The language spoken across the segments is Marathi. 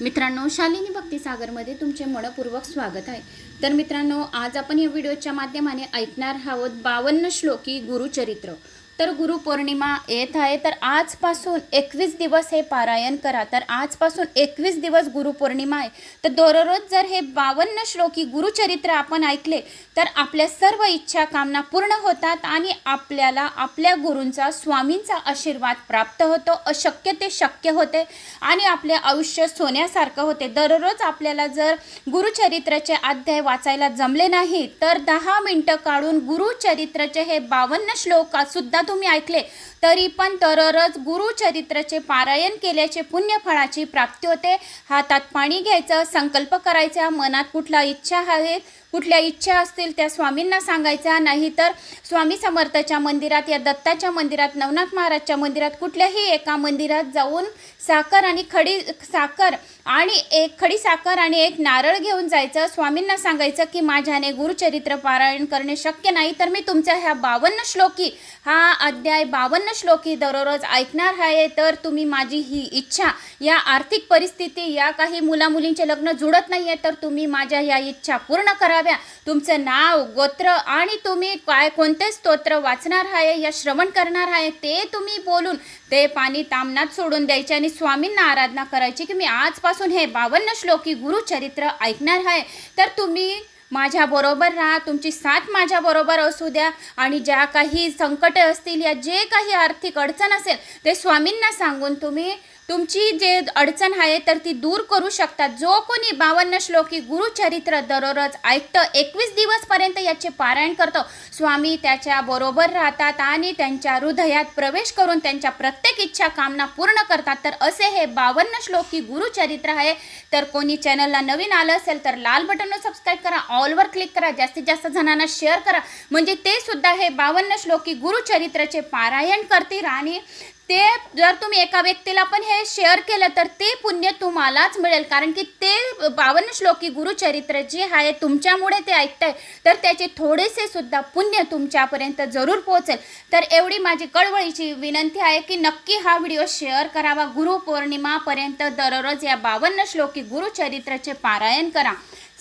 मित्रांनो शालिनी भक्तिसागरमध्ये तुमचे मनपूर्वक स्वागत आहे. तर मित्रांनो आज आपण या व्हिडिओच्या माध्यमाने ऐकणार आहोत बावन्न श्लोकी गुरुचरित्र. तर गुरुपौर्णिमा येत आहे. तर आजपासून एकवीस दिवस हे पारायण करा. तर आजपासून एकवीस दिवस गुरुपौर्णिमा आहे. तर दररोज जर हे बावन्न श्लोकी गुरुचरित्र आपण ऐकले तर आपल्या सर्व इच्छा कामना पूर्ण होतात आणि आपल्याला आपल्या गुरूंचा स्वामींचा आशीर्वाद प्राप्त होतो. अशक्य ते शक्य होते आणि आपले आयुष्य सोन्यासारखं होते. दररोज आपल्याला जर गुरुचरित्राचे अध्याय वाचायला जमले नाही तर दहा मिनटं काढून गुरुचरित्राचे हे बावन्न श्लोक सुद्धा तुम्ही ऐकले तरी पण दररोज गुरुचरित्राचे पारायण केल्याचे पुण्यफळाची प्राप्ती होते. हातात पाणी घ्यायचं संकल्प करायचा मनात कुठला इच्छा आहे कुठल्या इच्छा असतील त्या स्वामींना सांगायच्या नाही तर स्वामी समर्थाच्या मंदिरात या दत्ताच्या मंदिरात नवनाथ महाराजच्या मंदिरात कुठल्याही एका मंदिरात जाऊन साखर आणि खडी साखर आणि एक खडी साखर आणि एक नारळ घेऊन जायचं स्वामींना सांगायचं की माझ्याने गुरुचरित्र पारायण करणे शक्य नाही तर मी तुमच्या ह्या बावन्न श्लोकी हा अध्याय बावन्न श्लोकी दररोज ऐकणार आहे तर तुम्ही माझी ही इच्छा या आर्थिक परिस्थिती या काही मुलामुलींचे लग्न जुळत नाही आहे तर तुम्ही माझ्या या इच्छा पूर्ण करा कराव्या तुमचं नाव गोत्र आणि तुम्ही काय कोणते स्तोत्र वाचणार आहे या श्रवण करणार आहे ते तुम्ही बोलून ते पाणी तामनात सोडून द्यायचे आणि स्वामींना आराधना करायची की मी आजपासून हे बावन्न श्लोकी गुरुचरित्र ऐकणार आहे. तर तुम्ही माझ्याबरोबर राहा तुमची साथ माझ्याबरोबर असू द्या आणि ज्या काही संकटे असतील या जे काही आर्थिक अडचण असेल ते स्वामींना सांगून तुम्ही तुमची जे अडचण आहे तर ती दूर करू शकतात. जो कोणी बावन्न श्लोकी गुरुचरित्र दररोज ऐकतं एकवीस दिवसपर्यंत याचे पारायण करतो. स्वामी त्याच्या बरोबर राहतात आणि त्यांच्या हृदयात प्रवेश करून त्यांच्या प्रत्येक इच्छा कामना पूर्ण करतात. तर असे हे बावन्न श्लोकी गुरुचरित्र आहे. तर कोणी चॅनलला नवीन आलं असेल तर लाल बटनवर सबस्क्राईब करा ऑलवर क्लिक करा जास्तीत जास्त जणांना शेअर करा. म्हणजे ते सुद्धा हे बावन्न श्लोकी गुरुचरित्राचे पारायण करतील आणि ते जर तुम्ही एका व्यक्तीला पण हे शेअर केलं तर ते पुण्य तुम्हालाच मिळेल. कारण की ते बावन्न श्लोकी गुरुचरित्र जे आहे तुमच्यामुळे ते ऐकताय तर त्याचे थोडेसे सुद्धा पुण्य तुमच्यापर्यंत जरूर पोहोचेल. तर एवढी माझी कळवळीची विनंती आहे की नक्की हा व्हिडिओ शेअर करावा. गुरुपौर्णिमापर्यंत दररोज या बावन्न श्लोकी गुरुचरित्राचे पारायण करा.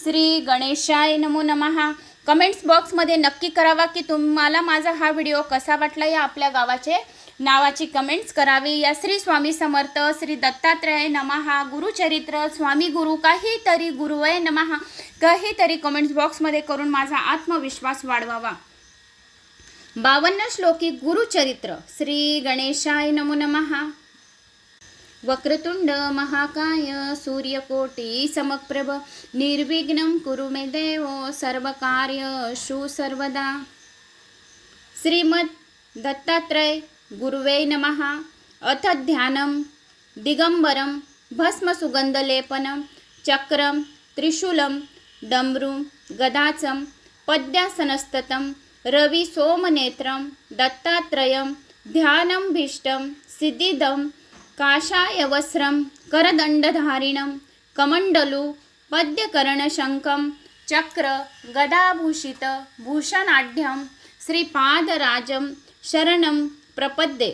श्री गणेशाय नमो नमहा कमेंट्स बॉक्समध्ये नक्की करावा की तुम्हाला माझा हा व्हिडिओ कसा वाटला या आपल्या गावाचे नावाची कमेंट्स करावी. या श्री स्वामी समर्थ श्री दत्तात्रय नमहा गुरुचरित्र स्वामी गुरु काहीतरी गुरुवय नमहा. काहीतरी कमेंट्स बॉक्समध्ये करून माझा आत्मविश्वास वाढवावा. बावन्न श्लोकी गुरुचरित्र श्री गणेशाय नमो नमहा. वक्रतुंड महाकाय सूर्यकोटी समप्रभ. निर्विघ्न कुरु मे देव सर्वकार्यषु सर्वदा. श्रीमद दत्तात्रय गुरुवे नमः। अथ ध्यानं दिगंबरं भस्मसुगन्धलेपनं चक्रं त्रिशूलं डमरुं गदाचं पद्यासनस्ततं रविसोमनेत्रं दत्तात्रयं ध्यानमभीष्टं सिद्धिदं काषायवस्त्रं करदण्डधारिणं कमण्डलु पद्यकर्णशङ्कं चक्र गदाभूषित भूषणाढ्यं श्रीपादराजं शरणं प्रपद्ये।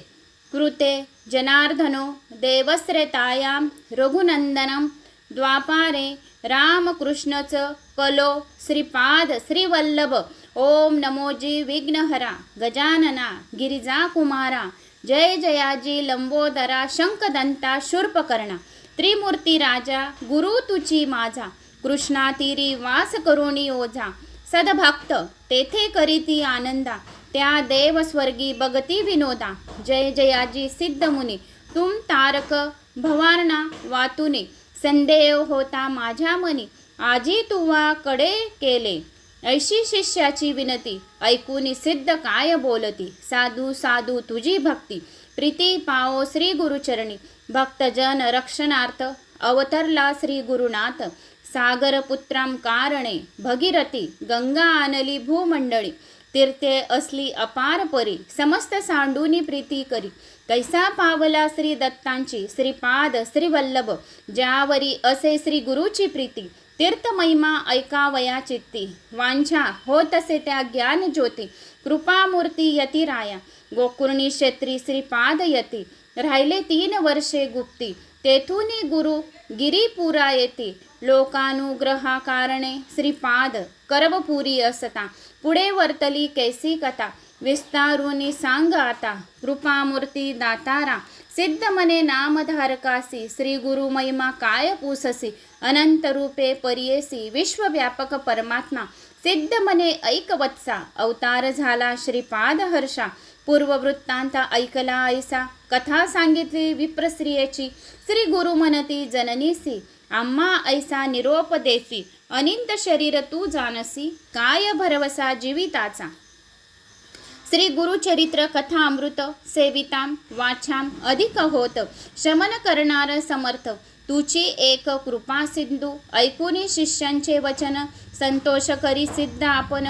कृते जनार्दनो देवस्रेतायां रघुनंदनं द्वापारे रामकृष्णच कलो श्रीपाद श्रीवल्लभ। ओम नमोजी विघ्नहरा गजानना गिरिजाकुमारा जय जयाजी लंबोदरा शंखदंता शूर्पकर्णा त्रिमूर्ती राजा गुरु तुची माझा कृष्णातिरी वास करुणी ओझा सदभक्त तेथे करीती आनंदा त्या देवस्वर्गी बगती विनोदा. जय जयाजी सिद्ध मुनी. तुम तारक भवारणा वातुने. संदेह होता माझ्या मनी. आजी तुवा कडे केले. ऐशी शिष्याची विनती. ऐकून सिद्ध काय बोलती? साधू साधू तुझी भक्ती. प्रीती पाओ श्री गुरुचरणी. भक्तजन रक्षणार्थ अवतरला श्री गुरुनाथ. सागरपुत्रां कारणे भगीरथी. गंगा आणली भूमंडळी. तीर्थे असली अपार परी समस्त सांडूनी प्रीती करी. कैसा पावला श्री दत्तांची श्रीपाद श्रीवल्लभ ज्यावरी असे श्री गुरुची प्रीती. तीर्थमहिमा ऐकावया चित्ती. वांछा होत असे त्या ज्ञान ज्योती. कृपामूर्ती यती राया. गोकुर्णी क्षेत्री श्रीपाद यती. राहिले तीन वर्षे गुप्ती. तेथूनी गुरु गिरीपुरा येते. लोकानुग्रहा कारणे श्रीपाद करवपुरी असता. पुढे वर्तली कैसी कथा विस्तारुनी सांग आता कृपामूर्ती दातारा सिद्ध मने नामधारकासी श्री गुरु महिमा काय पूससी अनंत रूपे परियेसी विश्वव्यापक परमात्मा सिद्ध मने ऐकवत्सा अवतार झाला श्रीपाद हर्षा पूर्ववृत्तांत ऐकला ऐसा कथा सांगितली विप्रस्त्रियेची श्री गुरु मनती जननीसी अम्मा ऐसा निरोप देसी अनिंत शरीर तू जानसी काय भरवसा जीविताचा? श्री गुरुचरित्र कथा अमृत सेविताम वाचाम अधिक होत शमन करणार समर्थ. तुची एक कृपा सिंधू ऐकुनी शिष्यांचे वचन संतोष करी सिद्ध आपण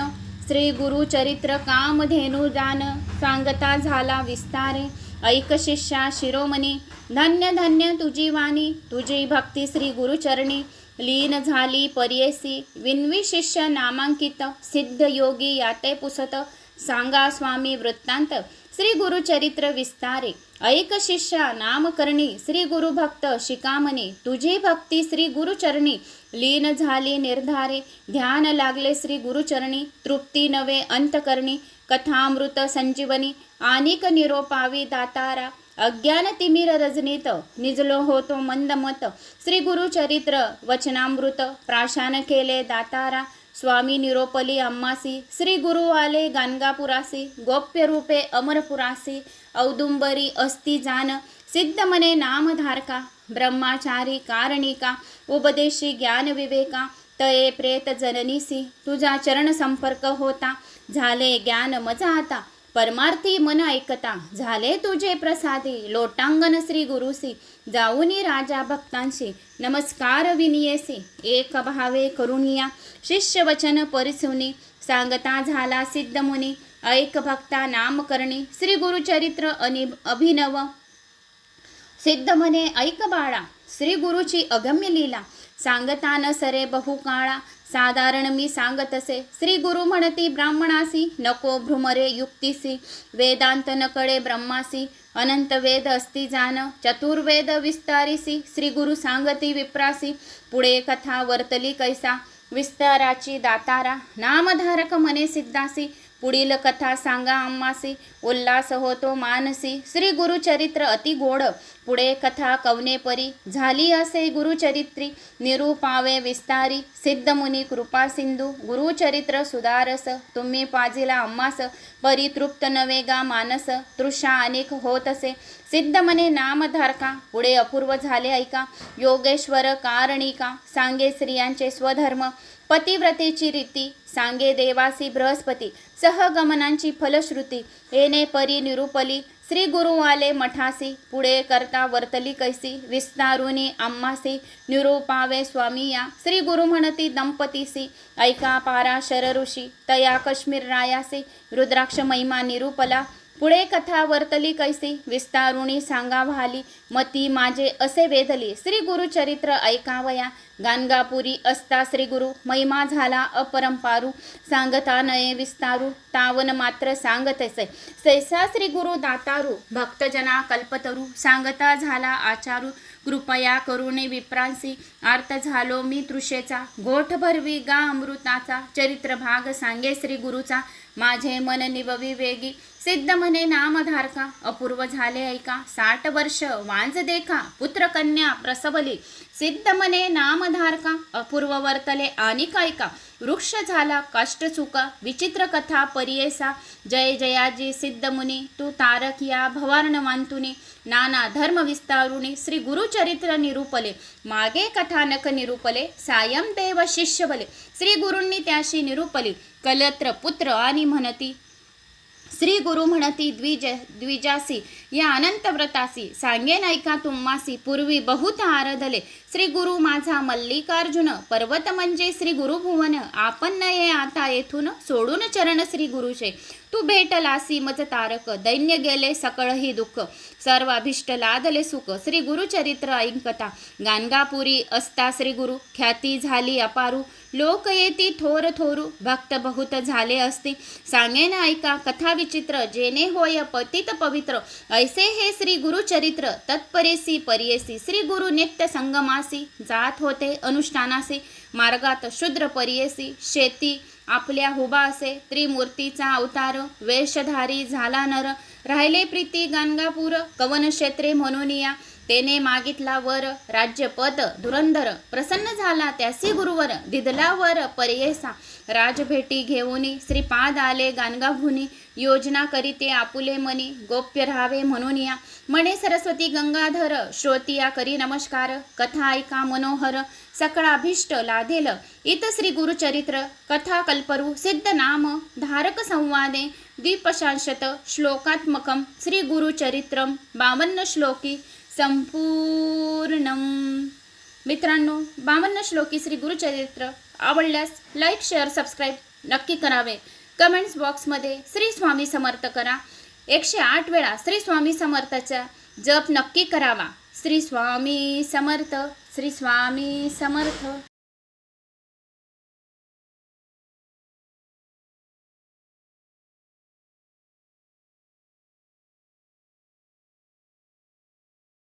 श्री गुरुचरित्र कामधेनु जान सांगता झाला विस्तारे. ऐक शिष्या शिरोमणी धन्य धन्य तुझी वाणी तुझी भक्ती श्री गुरुचरणी. लीन झाली पर्येसी विन्वी शिष्य नामांकित सिद्ध योगी याते पुसत. सांगा स्वामी वृत्तांत श्री गुरुचरित्र विस्तारे. ऐक शिष्या नामकरणी श्री गुरुभक्त शिकामणी तुझी भक्ती श्री गुरुचरणी लीन झाली निर्धारे. ध्यान लागले श्री गुरुचरणी तृप्ती नवे अंतकरणी कथामृत संजीवनी आनिक निरोपावी दातारा. अज्ञान तिमिर रजनीत निजलो होतो मंदमत श्री गुरुचरित्र वचनामृत प्राशान केले दातारा. स्वामी निरोपली अम्मासी श्री गुरु आले गाणगापुरासी गोप्य रूपे अमरपुरासी औदुंबरी अस्ति जान सिद्ध मने नामधारका ब्रह्माचारी कारणिका उपदेशी ज्ञान विवेका तये प्रेत जननीसी तुझा चरण संपर्क होता झाले ज्ञान मजा आता परमार्थी मन ऐकता. झाले तुझे प्रसादी. लोटांगण श्री गुरुसी जाऊनी राजा भक्तांशी. नमस्कार विनियसी एक भावे करुणिया शिष्य वचन परिसुनी. सांगता झाला सिद्ध मुनी. ऐक भक्ता नाम करणी. श्री गुरुचरित्र अनि अभिनव. सिद्ध म्हणे ऐक बाळा. श्री गुरुची अगम्य लीला. सांगता न सरे बहुकाळा साधारण मी सांगत असे. श्री गुरु म्हणती ब्राह्मणासी नको भ्रुमरे युक्तीसी. वेदांत न ब्रह्मासी. अनंत वेद अस्ति जान. चतुर्वेद विस्तारिसी. श्री गुरु सांगती विप्रासी. पुढे कथा वर्तली कैसा? विस्ताराची दातारा. नामधारक मने सिद्धासी. पुढील कथा सांगा आम्हासी उल्हास होतो मानसी. श्री गुरुचरित्र अति गोड. पुढे कथा कवने परी? झाली असे गुरुचरित्री. निरूपावे विस्तारी. सिद्धमुनी कृपा सिंधू. गुरुचरित्र सुधारस तुम्ही पाजिला अम्मास. परितृप्त नवे गा मानस. तृषा अनेक होत असे सिद्धमने नामधारका पुढे अपूर्व झाले ऐका. योगेश्वर कारणिका सांगे स्त्रियांचे स्वधर्म. पतिव्रतेची रीती सांगे देवासी बृहस्पती सहगमनांची फलश्रुती येणे परी निरुपली श्री गुरु आले मठासी पुढे करता वर्तली कैसी विस्तारुनी अम्मासी निरूपावे स्वामी या श्री गुरु म्हणती दंपतीसी ऐका पारा शर ऋषी तया काश्मीर रायासी रुद्राक्ष महिमा निरूपला पुढे कथा वर्तली कैसी विस्तारुणी सांगा व्हाली मती माझे असे वेधली. श्री गुरुचरित्र ऐकावया गाणगापुरी असता श्री गुरु महिमा झाला अपरंपारू. सांगता नये विस्तारू तावन मात्र सांगतसे. सैसा श्री गुरु दातारू भक्तजना कल्पतरू. सांगता झाला आचारू कृपया करुणे विप्रांसी आर्त झालो मी तृषेचा. गोठ भरवी गा अमृताचा चरित्र भाग सांगे श्री गुरुचा. माझे मन निववी वेगी सिद्ध म्हणे नामधारका. अपूर्व झाले ऐका साठ वर्ष वांज देखा पुत्र कन्या प्रसवली. सिद्ध मने नामधारका अपूर्व वर्तले आणि कायका वृक्ष झाला कष्ट चुका विचित्र कथा परियेसा जय जयाजी सिद्ध मुनी तू तारक या भवार्ण मांतुनी नाना धर्म विस्तारुणी श्री गुरुचरित्र निरूपले मागे कथानक निरूपले सायम देव शिष्य बले श्री गुरूंनी त्याशी निरूपली कलत्र पुत्र आणि म्हणती श्री गुरु म्हणती द्विज द्विजासी या अनंत व्रतासी सांगे नायका तुम्हासी पूर्वी बहुत आराधले. श्री गुरु माझा मल्लिकार्जुन पर्वत म्हणजे श्री गुरुभुवन आपण ये आता येथून सोडून चरण श्री गुरुचे. तू भेटला सीमच तारक. दैन्य गेले सकळही दुःख. सर्व अभिष्ट लादले सुख. श्री गुरुचरित्र ऐकता. गाणगापुरी असता श्री गुरु. ख्याती झाली अपारू. लोक येती थोर थोरू. भक्त बहुत झाले असते. सांगेन ऐका कथा विचित्र. जेने होय पतित पवित्र. ऐसे हे श्री गुरुचरित्र तत्परेसी परियेसी. श्री गुरु नित्य संगमासी. जात होते अनुष्ठानासी. मार्गात शूद्र परियेसी. शेती आपल्या हुबा असे त्रिमूर्तीचा अवतार वेशधारी झाला नर राहिले प्रीती गाणगापूर कवन क्षेत्रे म्हणून या. तेने मागितला वर राज्यपद धुरंधर प्रसन्न झाला त्यासी गुरुवर दिदला वर पर्येसा. राजभेटी घेऊनी श्रीपाद आले गाणगाभुनी. योजना करीते आपुले मनी गोप्य राहावे म्हणून या. म्हणे सरस्वती गंगाधर श्रोतिया करी नमस्कार. कथा ऐका मनोहर सकळाभीष्ट लाधेल इत श्री गुरुचरित्र कथा कल्परू सिद्ध नाम धारक संवादे द्विपशांशत श्लोकात्मकं श्री गुरुचरित्रम बावन्न श्लोकी संपूर्ण मित्रांनो बावन्न श्लोकी श्री गुरुचरित्र आवडल्यास लाईक शेअर सबस्क्राईब नक्की करावे. कमेंट्स बॉक्समध्ये श्री स्वामी समर्थ करा. एकशे आठ वेळा श्री स्वामी समर्थाचा जप नक्की करावा. श्री स्वामी समर्थ श्री स्वामी समर्थ.